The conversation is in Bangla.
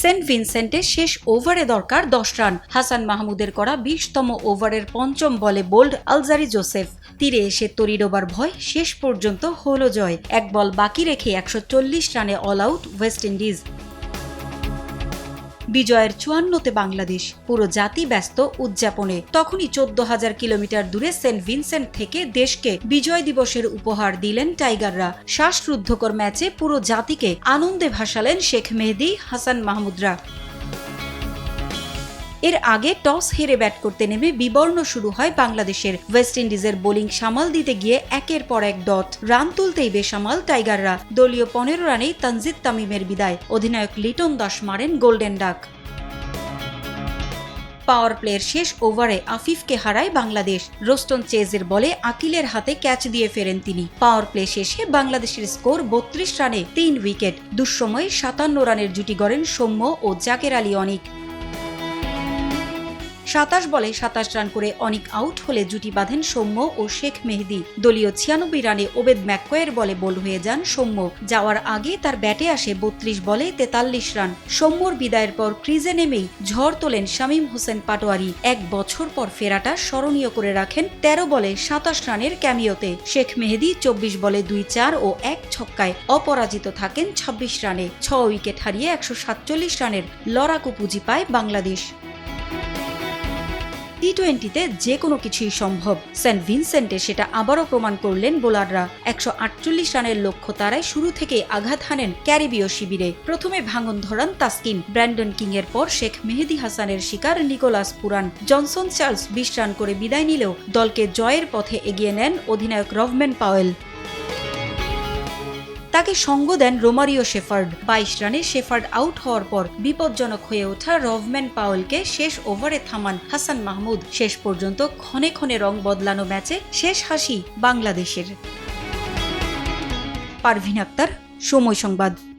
সেন্ট ভিনসেন্টে শেষ ওভারে দরকার দশ রান। হাসান মাহমুদের করা বিশতম ওভারের পঞ্চম বলে বোল্ড আলজারি জোসেফ। তীরে এসে তরিডোবার ভয়, শেষ পর্যন্ত হল জয়। এক বল বাকি রেখে একশো চল্লিশ রানে অল আউট ওয়েস্ট ইন্ডিজ বিজয়ের চুয়ান্নতে বাংলাদেশ, পুরো জাতি ব্যস্ত উদযাপনে। তখনই চোদ্দ হাজার কিলোমিটার দূরে সেন্ট ভিনসেন্ট থেকে দেশকে বিজয় দিবসের উপহার দিলেন টাইগাররা। শ্বাসরুদ্ধকর ম্যাচে পুরো জাতিকে আনন্দে ভাসালেন শেখ মেহেদি, হাসান মাহমুদরা। এর আগে টস হেরে ব্যাট করতে নেমে বিবর্ণ শুরু হয় বাংলাদেশের ওয়েস্ট ইন্ডিজের বোলিং সামাল দিতে গিয়ে একের পর এক ডট। রান তুলতেই বেসামাল টাইগাররা। দলীয় পনেরো রানেই তানজিদ তামিমের বিদায়। অধিনায়ক লিটন দাস মারেন গোল্ডেন ডাক। পাওয়ার প্লের শেষ ওভারে আফিফকে হারায় বাংলাদেশ। রোস্টন চেজের বলে আকিলের হাতে ক্যাচ দিয়ে ফেরেন তিনি। পাওয়ার প্লে শেষে বাংলাদেশের স্কোর বত্রিশ রানে তিন উইকেট। দুঃসময়ে সাতান্ন রানের জুটি গড়েন সৌম্য ও জাকের আলী অনিক। সাতাশ বলে সাতাশ রান করে অনেক আউট হলে জুটি বাঁধেন সৌম্য ও শেখ মেহেদি। দলীয় ছিয়ানব্বই রানে ওবেদ ম্যাককয়ের বলে বোল্ড হয়ে যান সৌম্য। যাওয়ার আগে তার ব্যাটে আসে বত্রিশ বলে তেতাল্লিশ রান। সৌম্যর বিদায়ের পর ক্রিজে নেমেই ঝড় তোলেন শামীম হোসেন পাটোয়ারি। এক বছর পর ফেরাটা স্মরণীয় করে রাখেন ১৩ বলে সাতাশ রানের ক্যামিওতে। শেখ মেহেদি চব্বিশ বলে দুই চার ও এক ছক্কায় অপরাজিত থাকেন ২৬ রানে। ছ উইকেট হারিয়ে একশো সাতচল্লিশ রানের লড়াকু পুঁজি পায় বাংলাদেশ। টি টোয়েন্টিতে যে কোনো কিছুই সম্ভব। সেন্ট ভিনসেন্টে সেটা আবারও প্রমাণ করলেন বোলাররা। একশো আটচল্লিশ রানের লক্ষ্য তারায় শুরু থেকে আঘাত হানেন ক্যারিবীয় শিবিরে। প্রথমে ভাঙন ধরান তাস্কিন। ব্র্যান্ডন কিং এর পর শেখ মেহেদি হাসানের শিকার নিকোলাস পুরান। জনসন চার্লস বিশ রান করে বিদায় নিলেও দলকে জয়ের পথে এগিয়ে নেন অধিনায়ক রভম্যান পাওয়েল। তাকে সঙ্গ দেন রোমারিও শেফার্ড। বাইশ রানে শেফার্ড আউট হওয়ার পর বিপজ্জনক হয়ে ওঠা রভম্যান পাওয়েলকে শেষ ওভারে থামান হাসান মাহমুদ। শেষ পর্যন্ত ক্ষণে ক্ষণে রং বদলানো ম্যাচে শেষ হাসি বাংলাদেশের। পারভিন আক্তার, সময় সংবাদ।